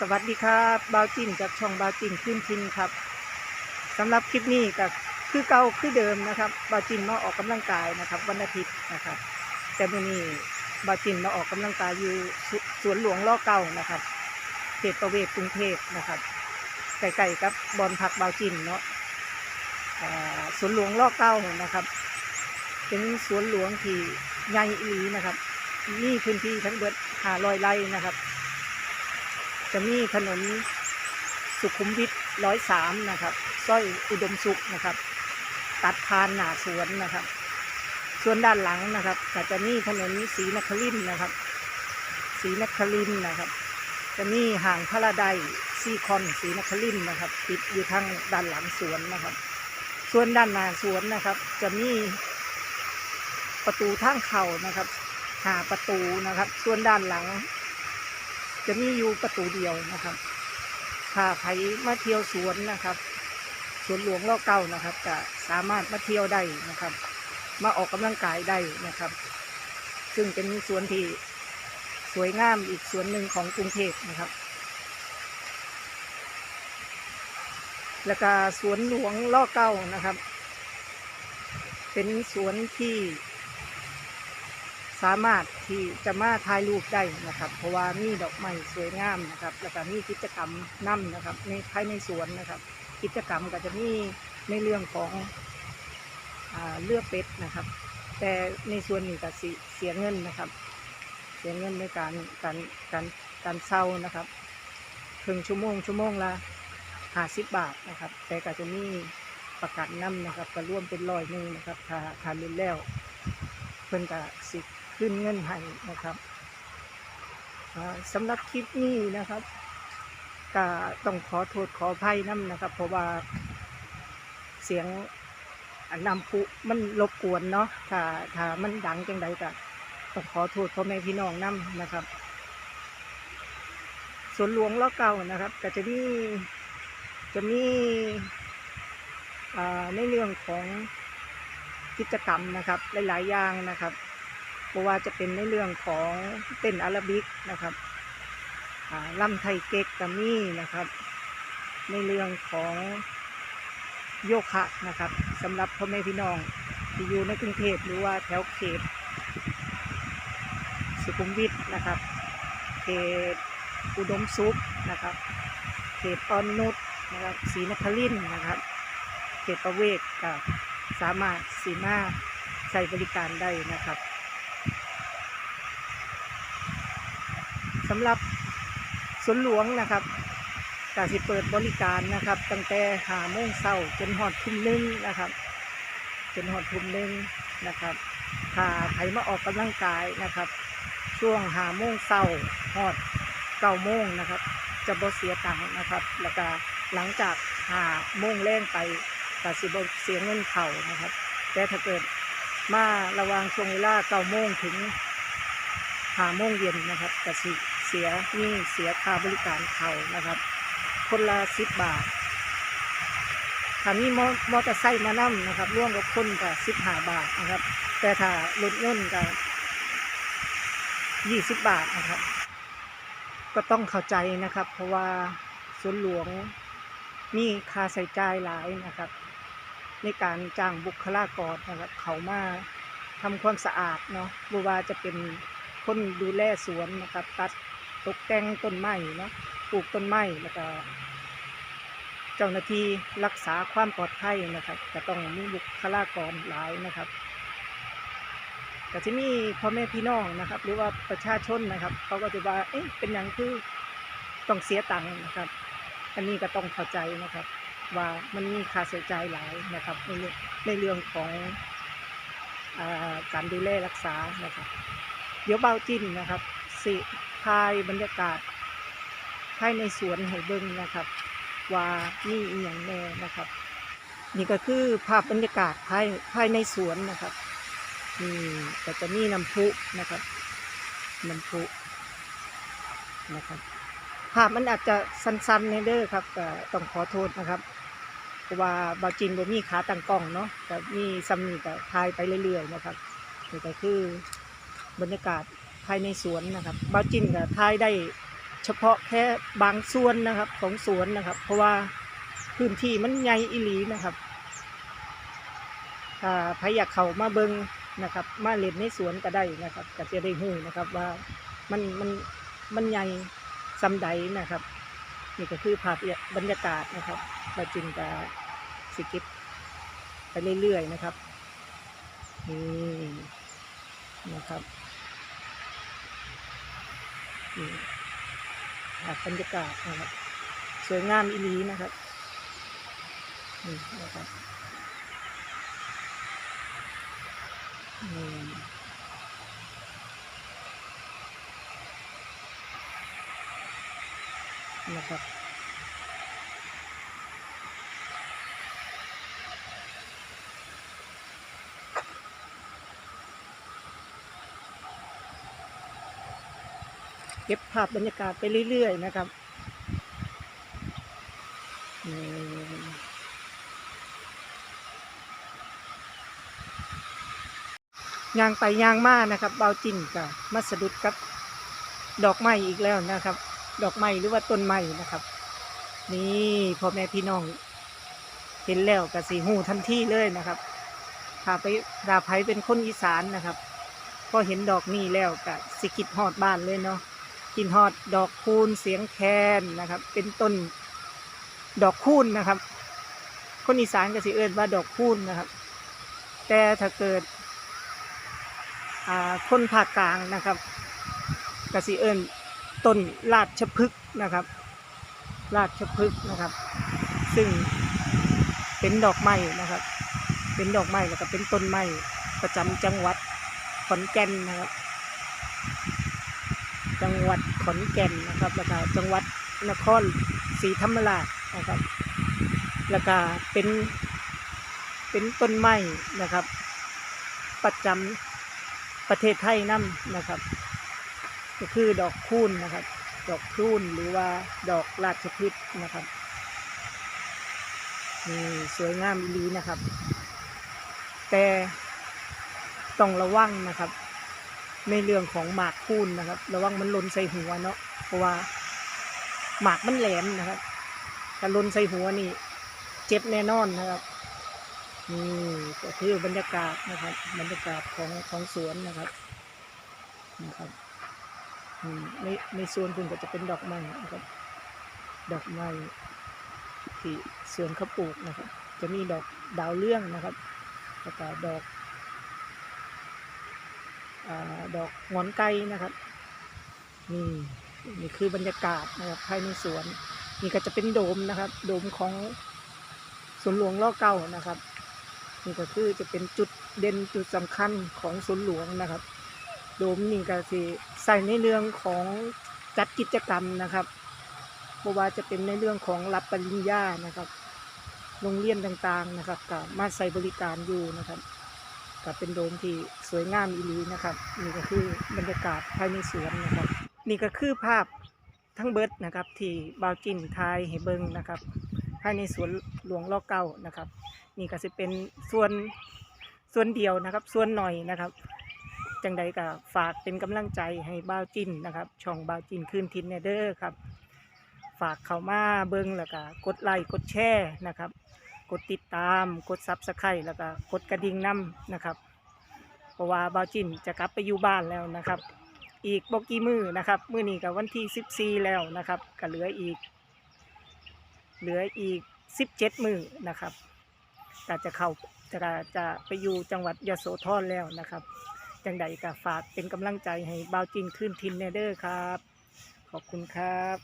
สวัสดีครับบาวจินจากช่องบาวจินขึ้นทินครับสำหรับคลิปนี้ก็คือเก่าคือเดิมนะครับบาวจินมาออกกำลังกายนะครับ วันอาทิตย์นะครับ แต่วันนี้บาวจินมาออกกำลังกายอยู่สวนหลวงล่อเก่านะครับเขตประเวศกรุงเทพนะครับใกล้ๆกับบอลพักบาวจินเนาะสวนหลวงล่อเก้านะครับ เป็นสวนหลวงที่ใหญ่อีนะครับมีพื้นที่ทั้งเบิดหาลอยไร่นะครับ จะมีถนนสุขุมวิทร้อยสามนะครับสร้อยอุดมสุขนะครับ ตัดพานหนาสวนนะครับ ส่วนด้านหลังนะครับก็จะมีถนนศรีนครินนะครับศรีนครินนะครับ จะมีห่างพระลาไดซีคอนศรีนครินนะครับ ติดอยู่ทางด้านหลังสวนนะครับ ส่วนด้านหน้าสวนนะครับ จะมีประตูทางเข้านะครับหาประตูนะครับ ส่วนด้านหลัง จะมีอยู่ประตูเดียวนะครับถ้าใครมาเที่ยวสวนนะครับ สวนหลวงล่อเก้านะครับจะสามารถมาเที่ยวได้นะครับ มาออกกำลังกายได้นะครับ ซึ่งเป็นสวนที่สวยงามอีกสวนหนึ่งของกรุงเทพนะครับ แล้วก็สวนหลวงล่อเก้านะครับ เป็นสวนที่ สามารถที่จะมาถ่ายรูปได้นะครับ เพราะว่ามีดอกไม้สวยงามนะครับแล้วก็มีกิจกรรมนํนะครับในภายในสวนนะครับ กิจกรรมก็จะมีในเรื่องของอเลือกเป็ดนะครับ แต่ในส่วนนี้ก็เสียเงินนะครับ เสียเงินในการการการการเช่านะครับครึ่งชั่วโมงชั่วโมงละห้าสิบบาทนะครับ แต่ก็จะมีประกันนํนะครับก็ร่วมเป็นร้อยหนึ่งนะครับถ้าถ้าเล่นแล้วเพิ่นก็สิ ขึ้นเงินให้นะครับสำหรับคลิปนี้นะครับก็ต้องขอโทษขออภัยน้ำนะครับ เพราะว่าเสียงนนำพุมันรบกวนเนาะถ้าถ้ามันดังจังใดก็ต้องขอโทษพ่อแม่พี่น้องน้ำนะครับสวนหลวงล้อเก่านะครับ ก็จะมีจะมีในเรื่องของกิจกรรมนะครับ หลาย ๆ อย่างนะครับ เพราะว่าจะเป็นในเรื่องของเต้นอาราบิกนะครับอ่าล่ำไทยเก๊กกัมี่นะครับ ในเรื่องของโยคะนะครับสำหรับพ่อแม่พี่น้องที่อยู่ในกรุงเทพหรือว่าแถวเขต สุขุมวิทนะครับ เขตอุดมสุขนะครับ เขตตอนนุชนะครับศรีนครินทร์นะครับ เขตประเวศก็สามารถสีมาใช้บริการได้นะครับ สำหรับสวนหลวงนะครับกาสิเปิดบริการนะครับ ตั้งแต่หาโมงเช้าจนหอดทุ่มหนึงนะครับ จนหอดทุ่มหนึงนะครับถ้าใครมาออกกำลังกายนะครับ ช่วงหาโมงเช้าหอดเก้าโมงนะครับ จะบ่เสียตังค์นะครับ แล้วก็หลังจากหาโมงแรงไปก็สิบเสียเงินเข่านะครับ แต่ถ้าเกิดมาระวางช่วงเวลาเก้าโมงถึง หาโมงเย็นนะครับก็สิเสียนี่เสียค่าบริการเขานะครับ คนละสิบบาทถ้ามีมอมอเตอร์ไซค์มานั่นะครับ ร่วมกับคนก็สิบห้าบาทนะครับ แต่ถ้ารถยนต์ก็ยี่สิบบาทนะครับ ก็ต้องเข้าใจนะครับ เพราะว่าสวนหลวงมีค่าใช้จ่ายหลายนะครับ ในการจ้างบุคลากรนะครับ เขามาทำความสะอาดเนาะบว่าจะเป็น คนดูแลสวนนะครับ ตัดตกแต่งต้นไม้เนาะปลูกต้นไม้แล้วก็เจ้าหน้าที่รักษาความปลอดภัยนะครับจะต้องมีบุคลากรหลายนะครับแต่ที่มีพ่อแม่พี่น้องนะครับ หรือว่าประชาชนนะครับ เขาก็จะว่าเอ๊ะเป็นอย่างคือต้องเสียตังค์นะครับ อันนี้ก็ต้องเข้าใจนะครับ ว่ามันมีค่าใช้จ่ายหลายนะครับ ในเรื่องในเรื่องของอการดูแลรักษานะครับ เดี๋ยวเบาจิ้นนะครับสิทายบรรยากาศภายในสวนให้เบิงนะครับ ว่ามีอีหยังแน่นะครับ นี่ก็คือภาพบรรยากาศภายภายในสวนนะครับนี่ก็จะมีน้ำพุนะครับน้ำพุนะครับภาพมันอาจจะสั้นๆในเด้อครับก็ต้องขอโทษนะครับเพราะว่าบาจินบ่มีขาตั้งกล้องเนาะก็มีซัมนี่ก็ถ่ายไปเรื่อยๆนะครับนี่ก็คือ บรรยากาศภายในสวนนะครับบาจินก็ถ่ายได้เฉพาะแค่บางส่วนนะครับของสวนนะครับ เพราะว่าพื้นที่มันใหญ่อีหลีนะครับถ้าใครอยากเข้ามาเบิงนะครับ มาเล่นในสวนก็ได้นะครับก็จะได้หูนะครับว่ามันมันมันใหญ่ซำใดนะครับนี่ก็คือภาพบรรยากาศนะครับบาจินกาสิกิปไปเรื่อยๆนะครับนี่นะครับ นี่ภาพบรรยากาศนะครับสวยงามอีลีนะครับนี่นะครับนี่นะครับ ก็บภาพบรรยากาศไปเรื่อยๆนะครับยางไปยางมานะครับเบาจินกับมาสดุดกับดอกไม้อีกแล้วนะครับ ดอกไม้หรือว่าต้นไม้นะครับ นี่พ่อแม่พี่น้อง เห็นแล้วกับสีหูทันทีเลยนะครับถ้าไปดาไผเป็นคนอีสานนะครับ พอเห็นดอกนี้แล้วก็สิคิดฮอดบ้านเลยเนาะ กินฮอดดอกคูณเสียงแคนนะครับ เป็นต้นดอกคูณนะครับ คนอีสานก็สิเอิ้นว่าดอกคูณนะครับ แต่ถ้าเกิดคนภาคกลางนะครับกสิเอิ้นต้นราชพฤกษ์นะครับ ราชพฤกษ์นะครับ ซึ่งเป็นดอกไม้นะครับ เป็นดอกไม้แล้วก็เป็นต้นไม้ประจำจังหวัดขอนแก่นนะครับ จังหวัดขอนแก่นนะครับแล้วก็จังหวัดนครศรีธรรมราชนะครับ แล้วก็เป็นเป็นต้นไม้นะครับ ประจำประเทศไทยนั่นนะครับ ก็คือดอกคูณนะครับ ดอกคูณหรือว่าดอกราชพฤกษ์นะครับนี่สวยงามอีลีนะครับ แต่ต้องระวังนะครับ ในเรื่องของหมากคูนนะครับ ระวังมันลนใส่หัวเนาะเพราะว่าหมากมันแหลมนะครับถ้าลนใส่หัวนี่ เจ็บแน่นอนนะครับนี่ก็คือบรรยากาศนะครับ บรรยากาศของของสวนนะครับนะครับอืมในในสวนคุณก็จะเป็นดอกไม้นะครับ ดอกไม้ที่สวนเขาปลูกนะครับ จะมีดอกดาวเรื่องนะครับแล้วก็ดอก ดอกงอนไก่นะครับนี่นี่คือบรรยากาศนะครับภายในสวน นี่ก็จะเป็นโดมนะครับ โดมของสวนหลวงล่อเก้านะครับ นี่ก็คือจะเป็นจุดเด่นจุดสำคัญของสวนหลวงนะครับ โดมนี่ก็สิใส่ในเรื่องของจัดกิจกรรมนะครับเพราะว่าจะเป็นในเรื่องของรับปริญญานะครับ โรงเรียนต่างๆนะครับก็มาใส่บริการอยู่นะครับ ก็เป็นโดมที่สวยงามอีหลีนะครับ นี่ก็คือบรรยากาศภายในสวนนะครับ นี่ก็คือภาพทั้งเบิร์ดนะครับ ที่บาวจินทายให้เบิงนะครับ ภายในสวนหลวงล่อเก้านะครับ นี่ก็จะเป็นส่วนส่วนเดียวนะครับส่วนหน่อยนะครับจังใดก็ฝากเป็นกำลังใจให้บาวจินนะครับ ช่องบาวจินคืนทินเนเดอร์ครับ ฝากเข้ามาเบิงแล้วก็กดไลค์กดแชร์นะครับ กดติดตาม กดซับสไครต์แล้วก็กดกระดิ่งน้ำนะครับ เพราะว่าบาวจินจะกลับไปอยู่บ้านแล้วนะครับ อีกบกี่มือนะครับมือนี้กับวันที่ 14 แล้วนะครับก็เหลืออีก เหลืออีก 17 มือนะครับก็จะเข้าจะจะไปอยู่จังหวัดยโสธรแล้วนะครับจังใดก็ฝากเป็นกำลังใจให้บาวจินขึ้นทินเนเดอร์ครับ ขอบคุณครับ